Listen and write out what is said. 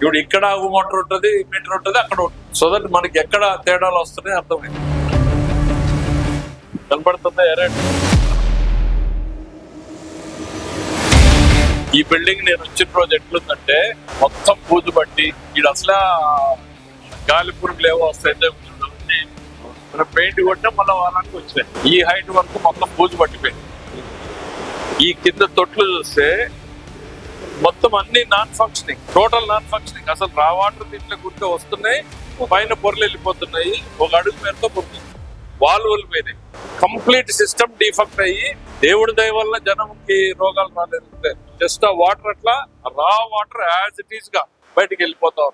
ఇప్పుడు ఇక్కడ మోటార్ ఉంటుంది మీటర్ ఉంటుంది అక్కడ ఉంటుంది. సో దట్ మనకి ఎక్కడ తేడాలు వస్తున్నాయి అర్థమైంది. కనబడుతుందా ఎరెంట్ ఈ బిల్డింగ్ నేను వచ్చిన రోజు ఎట్లుందంటే మొత్తం పూజ పట్టి ఇక్కడ అసలు గాలి పురుగులు ఏవో వస్తాయి మనం పెయింట్ కొట్టినా మళ్ళీ వారానికి వచ్చినాయి. ఈ హైట్ వరకు మొత్తం పూజు పట్టిపోయింది. ఈ కింద తొట్లు చూస్తే మొత్తం అన్ని non functioning total non functioning అసలు రా వాటర్ దీంట్లో గుర్తు వస్తున్నాయి పైన పొరలు వెళ్ళిపోతున్నాయి ఒక అడుగు మేరతో పొరుతుంది వాల్వులు పోయినాయి కంప్లీట్ సిస్టమ్ డిఫెక్ట్ అయ్యి దేవుడి దయ వల్ల జనంకి రోగాలు రాలేదు. జస్ట్ ఆ వాటర్ అట్లా రా వాటర్ యాజ్ ఇట్ ఈస్గా బయటికి వెళ్ళిపోతా